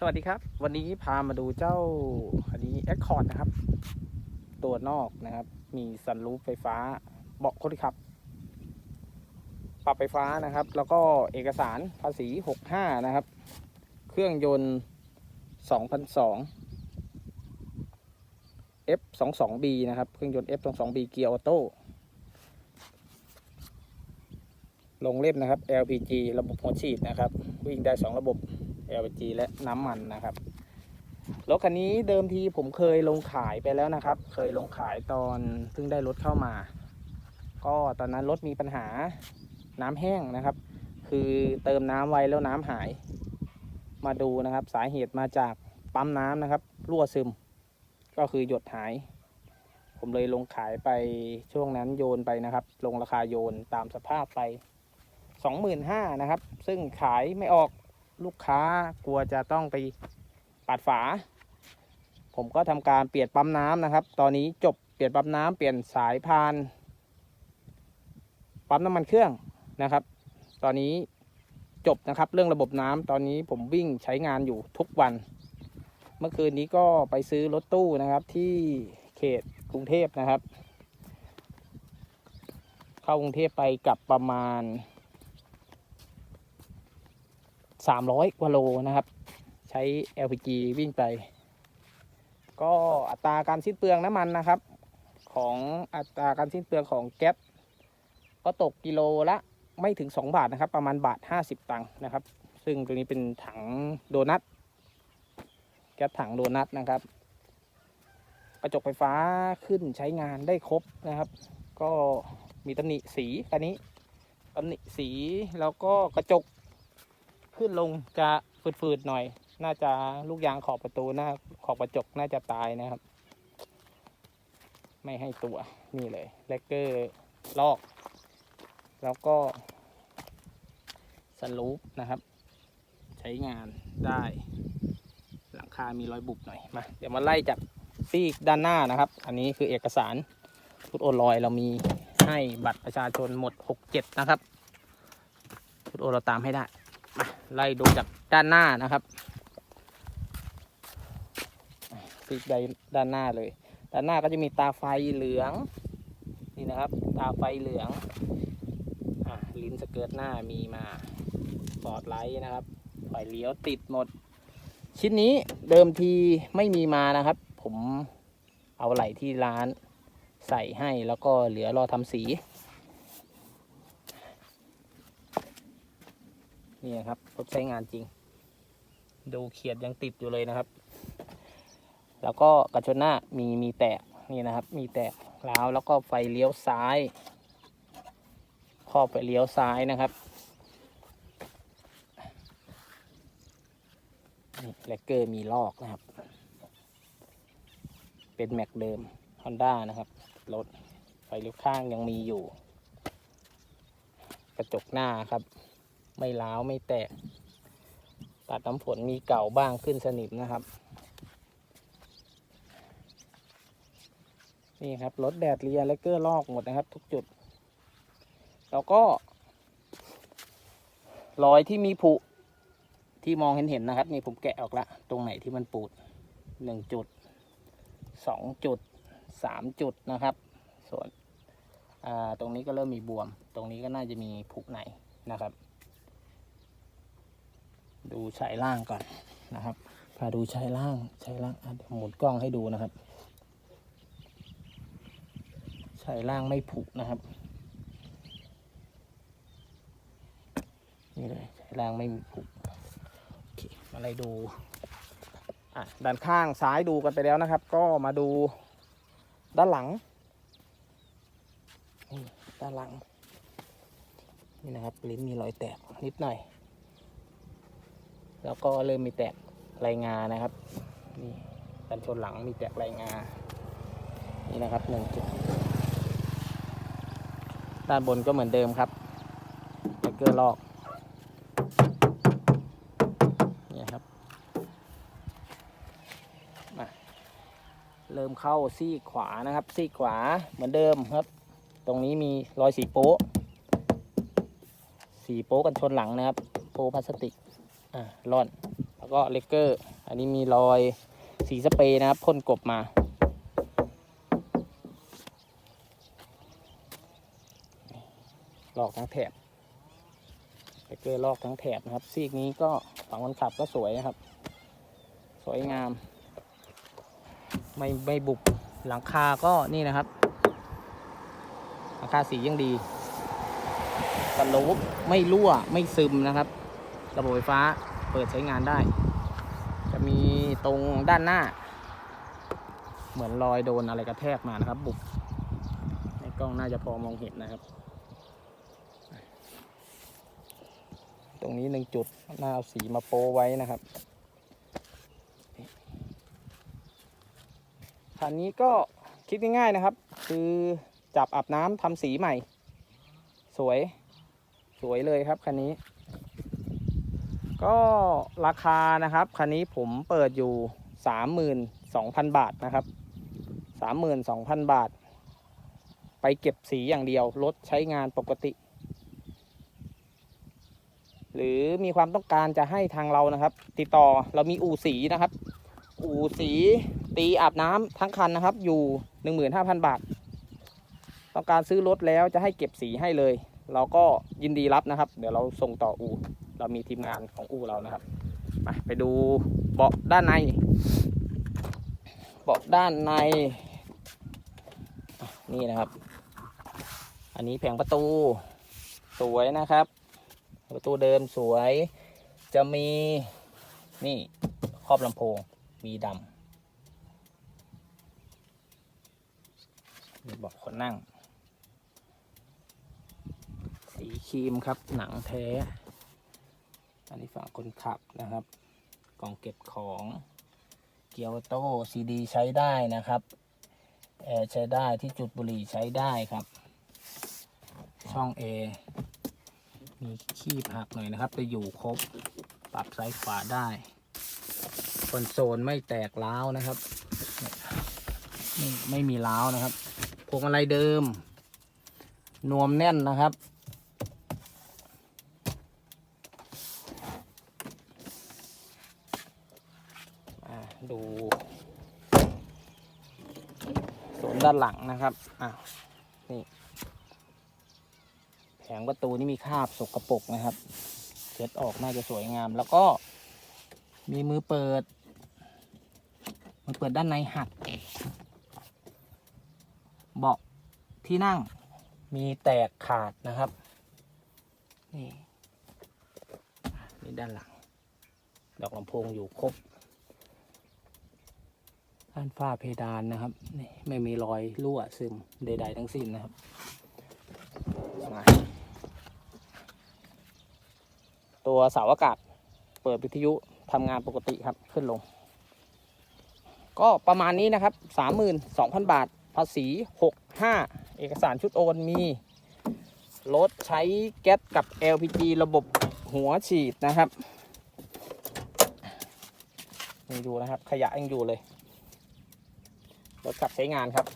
สวัสดีครับ วันนี้พามาดูเจ้าอันนี้ Accord นะครับ ตัวนอกนะครับ มีสันรูปไฟฟ้าเบาะคนขับ ปรับไฟฟ้านะครับ แล้วก็เอกสารภาษี 65 นะครับ เครื่องยนต์ 2002 F22B นะครับ เครื่องยนต์ F22B เกียร์ออโต้ลงเล่นนะครับ LPG ระบบหัวฉีดนะครับ วิ่งได้ 2 ระบบ LPG และน้ำมันนะครับรถคันนี้เดิมทีผมเคยลงขายไปแล้วนะครับ เคยลงขายตอนเพิ่งได้รถเข้ามา ก็ตอนนั้นรถมีปัญหาน้ำแห้งนะครับ คือเติมน้ำไว้แล้วน้ำหาย มาดูนะครับ สาเหตุมาจากปั๊มน้ำนะครับ รั่วซึม ก็คือหยดหาย ผมเลยลงขายไปช่วงนั้นโยนไปนะครับ ลงราคาโยนตามสภาพไป 25,000นะครับ ซึ่งขายไม่ออก ลูกค้ากลัวจะต้องไปปาดฝา ผมก็ทำการเปลี่ยนปั๊มน้ำนะครับ ตอนนี้จบเปลี่ยนปั๊มน้ำเปลี่ยนสายพาน ปั๊มน้ำมันเครื่องนะครับ ตอนนี้จบนะครับเรื่องระบบน้ำตอนนี้ผมวิ่งใช้งานอยู่ทุกวัน เมื่อคืนนี้ก็ไปซื้อรถตู้นะครับที่เขตกรุงเทพนะครับ เข้ากรุงเทพไปกลับประมาณ 300กว่าโลนะครับ ใช้ LPG วิ่งไป ก็อัตราการสิ้นเปลืองน้ำมันนะครับ ของอัตราการสิ้นเปลืองของแก๊สก็ตกกิโลละไม่ถึง 2 บาทนะครับ ประมาณบาท 50 ตังค์นะครับ ซึ่งตัวนี้เป็นถังโดนัทแก๊สถังโดนัทนะครับ กระจกไฟฟ้าขึ้นใช้งานได้ครบนะครับ ก็มีตำหนิสีคันนี้ตำหนิสีแล้วก็กระจก ขึ้นลงจะฝืดๆหน่อย น่าจะลูกยางขอบประตูหน้าขอบกระจกน่าจะตายนะครับ ไม่ให้ตัวนี่เลยแลกเกอร์ลอก แล้วก็สลูปนะครับ ใช้งานได้ หลังคามีรอยบุบหน่อยมาเดี๋ยวมาไล่จากซีกด้านหน้านะครับ อันนี้คือเอกสารชุดโอนลอยเรามีให้บัตรประชาชนหมด 6-7 นะครับชุดโอนเราตามให้ได้ ไล่ดูจากด้านหน้านะครับปีกใดด้านหน้าเลย ด้านหน้าก็จะมีตาไฟเหลือง นี่นะครับ ตาไฟเหลืองอะลิ้นสเกิร์ตหน้ามีมาปอร์ตไลท์นะครับไฟเลี้ยวติดหมด ชิ้นนี้เดิมทีไม่มีมานะครับ ผมเอาไหลที่ร้านใส่ให้แล้วก็เหลือรอทำสี นี่ครับรถใช้งานจริง ดูเขียดยังติดอยู่เลยนะครับ แล้วก็กระชนหน้ามีมีแตกนี่นะครับ มีแตกแล้วแล้วก็ไฟเลี้ยวซ้ายครอบไฟเลี้ยวซ้ายนะครับนี่แลกเกอร์มีลอกนะครับ เป็นแม็กเดิม Honda นะครับ รถไฟเลี้ยวข้างยังมีอยู่ กระจกหน้าครับ ไม่ล้าวไม่แตก ตัดน้ำฝนมีเก่าบ้างขึ้นสนิมนะครับ นี่ครับรถแดดเรียและเกอร์ลอกหมดนะครับ ทุกจุด แล้วก็ รอยที่มีผุที่มองเห็นเห็นๆนะครับ นี่ผมแกะออกละ ตรงไหนที่มันปูดหนึ่งจุดสองจุดสามจุดนะครับ ส่วนตรงนี้ก็เริ่มมีบวม ตรงนี้ก็น่าจะมีผุในนะครับ ดูชายล่างก่อนนะครับพาดูชายล่างชายล่างอะเดี๋ยวหมุนกล้องให้ดูนะครับชายล่างไม่ผุนะครับนี่เลยชายล่างไม่มีผุโอเคมาเลยดูอะด้านข้างซ้ายดูกันไปแล้วนะครับ ก็มาดูด้านหลังด้านหลังนี่นะครับลิ้นมีรอยแตกนิดหน่อย แล้วก็เริ่มมีแตกรายงานะครับนี่กันชนหลังมีแตกรายงานี่นะครับหนึ่งจุดด้านบนก็เหมือนเดิมครับแบเกอร์ลอกนี่ครับมาเริ่มเข้าซี่ขวานะครับ ซี่ขวาเหมือนเดิมครับ ตรงนี้มีรอยสีโป๊ะสีโป๊ะกันชนหลังนะครับ โป๊ะพลาสติก อ่าร่อน แล้วก็เลกเกอร์ อันนี้มีรอยสีสเปรย์นะครับพ่นกบมา ลอกทั้งแถบเลกเกอร์ลอกทั้งแถบนะครับ ซีกนี้ก็ฝั่งคนขับก็สวยนะครับ สวยงาม ไม่ไม่บุบหลังคาก็นี่นะครับหลังคาสียังดีสโลปไม่รั่ว ไม่ซึมนะครับ ระบบไฟฟ้าเปิดใช้งานได้ จะมีตรงด้านหน้า เหมือนรอยโดนอะไรกระแทกมานะครับ บุบในกล้องน่าจะพอมองเห็นนะครับ ตรงนี้หนึ่งจุดน่าเอาสีมาโปไว้นะครับคันนี้ก็คิดง่ายๆนะครับ คือจับอาบน้ำทำสีใหม่ สวย สวยเลยครับคันนี้ ก็ราคานะครับคันนี้ผมเปิดอยู่32,000บาทนะครับ32,000บาท ไปเก็บสีอย่างเดียวรถใช้งานปกติ หรือมีความต้องการจะให้ทางเรานะครับ ติดต่อเรามีอู่สีนะครับ อู่สีตีอาบน้ำทั้งคันนะครับ อยู่15,000บาท ต้องการซื้อรถแล้วจะให้เก็บสีให้เลย เราก็ยินดีรับนะครับ เดี๋ยวเราส่งต่ออู่ เรามีทีมงานของอู่เรานะครับไปไปดูเบาะด้านใน เบาะด้านใน นี่นะครับ อันนี้แผงประตูสวยนะครับ ประตูเดิมสวย จะมีนี่ครอบลำโพงมีดำมีเบอกคนนั่ง สีครีมครับหนังแท้ อันนี้ฝั่งคนขับนะครับ กล่องเก็บของเกียวโต้ซีดีใช้ได้นะครับแอร์ใช้ได้ที่จุดบุหรี่ใช้ได้ครับ ช่องเอมีขี้ผักหน่อยนะครับ จะอยู่ครบปรับซ้ายขวาได้คอนโซลไม่แตกร้าวนะครับไม่ไม่มีร้าวนะครับพวงมาลัยเดิม นวมแน่นนะครับ ดูโซนด้านหลังนะครับอะนี่แผงประตูนี่มีคราบสกปรกนะครับเช็ดออกน่าจะสวยงาม แล้วก็มีมือเปิด มือเปิดด้านในหักเบาะที่นั่งมีแตกขาดนะครับ นี่นี่ด้านหลัง ดอกลำโพงอยู่ครบ ด้านฝ้าเพดานนะครับนี่ไม่มีรอยรั่วซึมใด ๆ ทั้งสิ้นนะครับมาตัวเสาอากาศเปิดวิทยุทำงานปกติครับขึ้นลง ก็ประมาณนี้นะครับ 32,000 บาท ภาษี 65 เอกสารชุดโอนมี รถใช้แก๊สกับ LPG ระบบหัวฉีดนะครับ นี่ดูนะครับ ขยะยังอยู่เลย รถกลับใช้งานครับ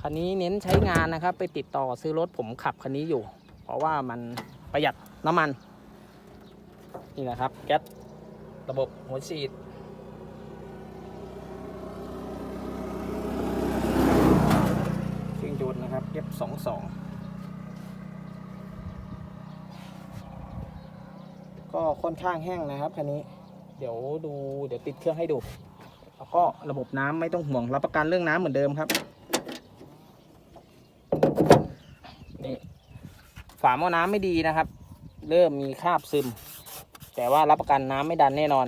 คันนี้เน้นใช้งานนะครับ ไปติดต่อซื้อรถผมขับคันนี้อยู่ เพราะว่ามันประหยัดน้ำมัน นี่นะครับแก๊สระบบหัวฉีดเครื่องยนต์นะครับ F22 ก็ค่อนข้างแห้งนะครับคันนี้ เดี๋ยวดูเดี๋ยวติดเครื่องให้ดู แล้วก็ระบบน้ำไม่ต้องห่วงรับประกันเรื่องน้ำเหมือนเดิมครับนี่ฝาหม้อน้ำไม่ดีนะครับ เริ่มมีคราบซึม แต่ว่ารับประกันน้ำไม่ดันแน่นอน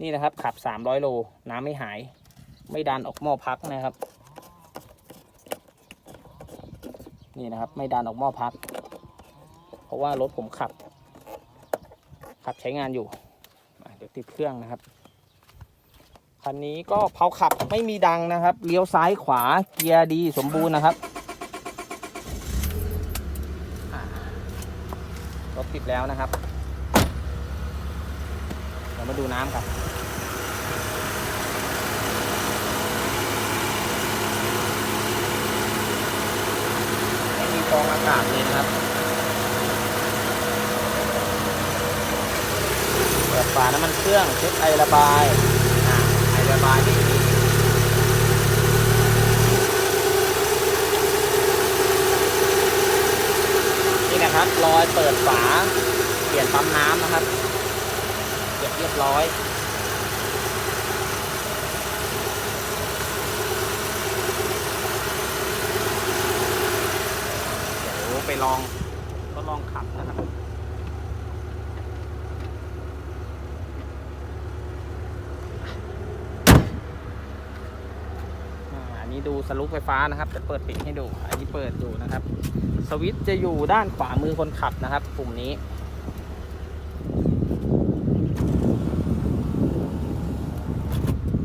นี่นะครับขับ 300 โล น้ำไม่หาย ไม่ดันออกหม้อพักนะครับ นี่นะครับไม่ดันออกหม้อพัก เพราะว่ารถผมขับ ขับใช้งานอยู่ ติดเครื่องนะครับ คันนี้ก็เผาขับไม่มีดังนะครับ เลี้ยวซ้ายขวาเกียร์ดีสมบูรณ์นะครับรถติดแล้วนะครับ เรามาดูน้ำกันไม่มีฟองอากาศเลยนะครับาน้ำมันเครื่องเช็คไอระบายไอระบายนี่มีนี่นะครับรอยเปิดฝา เปลี่ยนปั๊มน้ำนะครับเก็บเรียบร้อยเดี๋ยวไปลองทดลองขับนะครับ อ่าอันนี้ ดูสลุปไฟฟ้านะครับจะเปิดปิดให้ดู อันนี้เปิดอยู่นะครับ สวิตช์จะอยู่ด้านขวามือคนขับนะครับปุ่มนี้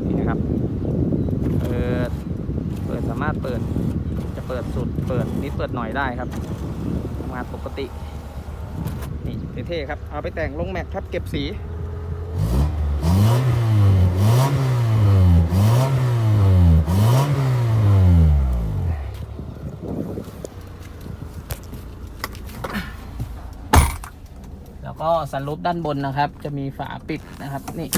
นี่นะครับเปิดเปิดสามารถเปิดจะเปิดสุดเปิดนิดเปิดหน่อยได้ครับทำงานปกตินี่เท่ๆครับเอาไปแต่งลงแม็กครับเก็บสี ก็สันรูปด้านบนนะครับ จะมีฝาปิดนะครับนี่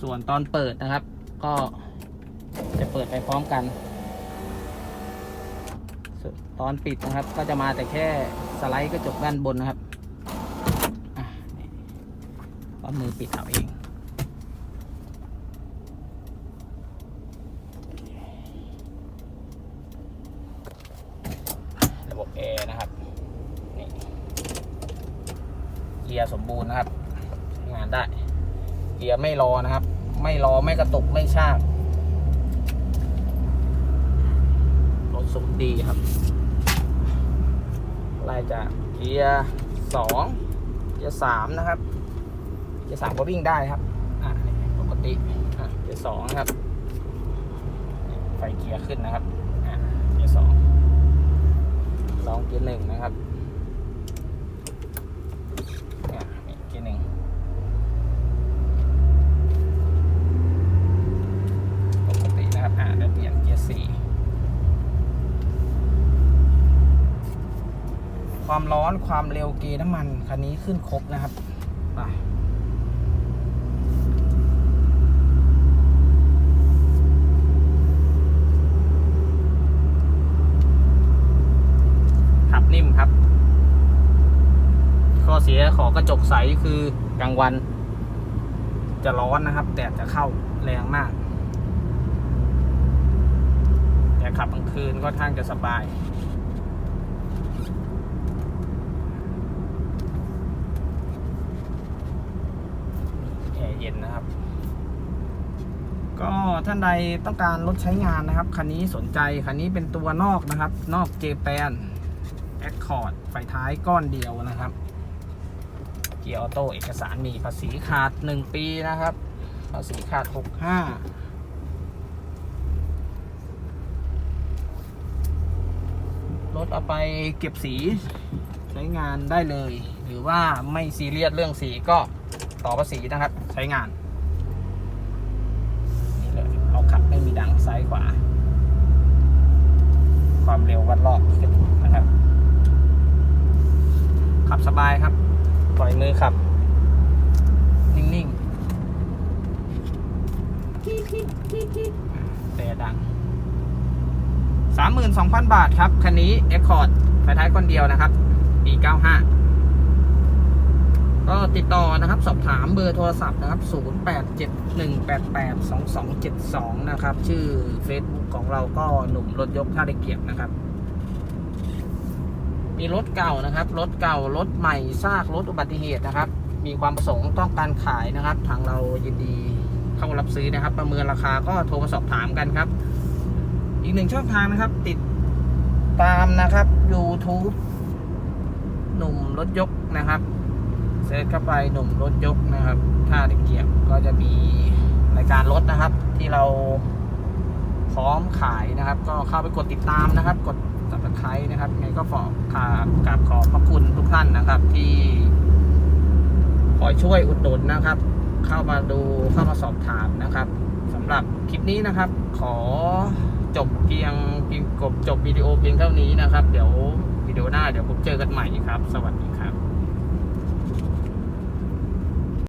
ส่วนตอนเปิดนะครับ ก็จะเปิดไปพร้อมกันตอนปิดนะครับ ก็จะมาแต่แค่สไลด์กระจกด้านบนนะครับอะนี่ก็มือปิดเอาเอง ระบบแอร์นะครับ นี่เกียร์สมบูรณ์นะครับใช้งานได้ เกียร์ไม่รอนะครับ ไม่รอไม่กระตุกไม่ชากรถสมดีครับไล่จากเกียร์สองเกียร์สามนะครับ เกียร์สามก็วิ่งได้ครับอ่านี่ปกติอะเกียร์สองนะครับ ไฟเกียร์ขึ้นนะครับอ่าเกียร์สองลองเกียร์หนึ่งนะครับอะนี่เกียร์หนึ่ง ปกตินะครับ อ่าแล้วเปลี่ยนเกียร์สี่ ความเร็วเกียร์น้ำมันคันนี้ขึ้นครบนะครับไปขับนิ่มครับ ข้อเสียของกระจกใสคือกลางวัน จะร้อนนะครับแดดจะเข้าแรงมาก แต่ขับกลางคืนก็ทางจะสบาย แอร์ เย็นนะครับ ก็ท่านใดต้องการรถใช้งานนะครับ คันนี้สนใจ คันนี้เป็นตัวนอกนะครับ นอกเจแปนแอคคอร์ดไฟท้ายก้อนเดียวนะครับ เกียร์ออโต้เอกสารมีภาษีขาด 1 ปีนะครับ ภาษีขาด 65รถเอาไปเก็บสีใช้งานได้เลย หรือว่าไม่ซีเรียสเรื่องสีก็ ต่อภาษีนะครับ ใช้งานนี่เลยเอาขับไม่มีดังซ้ายขวา ความเร็ววัดรอบนะครับ ขับสบายครับ ปล่อยมือขับ นิ่งๆแต่ดัง32,000 บาทครับ คันนี้ Accord ไฟท้ายคนเดียวนะครับปี95 ก็ติดต่อนะครับ สอบถามเบอร์โทรศัพท์นะครับ 0871882272 นะครับ ชื่อ Facebook ของเราก็หนุ่มรถยกท่าได้เกียรตินะครับ มีรถเก่านะครับ รถเก่ารถใหม่ซากรถอุบัติเหตุนะครับ มีความประสงค์ต้องการขายนะครับ ทางเรายินดีเข้ารับซื้อนะครับ ประเมินราคาก็โทรมาสอบถามกันครับ อีกหนึ่งช่องทางนะครับ ติดตามนะครับ YouTube หนุ่มรถยกนะครับ ซิร์ชเข้าไปหนุ่มรถยกนะครับท่าตะเกียบก็จะมีรายการรถนะครับ ที่เราพร้อมขายนะครับ ก็เข้าไปกดติดตามนะครับ กด subscribe นะครับไงก็ขอกรากราบขอบพระคุณทุกท่านนะครับ ที่คอยช่วยอุดหนุนนะครับ เข้ามาดูเข้ามาสอบถามนะครับสำหรับคลิปนี้นะครับ ขอจบเพียงเพียงกบจบวิดีโอเพียงเท่านี้นะครับ เดี๋ยววิดีโอหน้าเดี๋ยวผมเจอกันใหม่ครับ สวัสดีครับ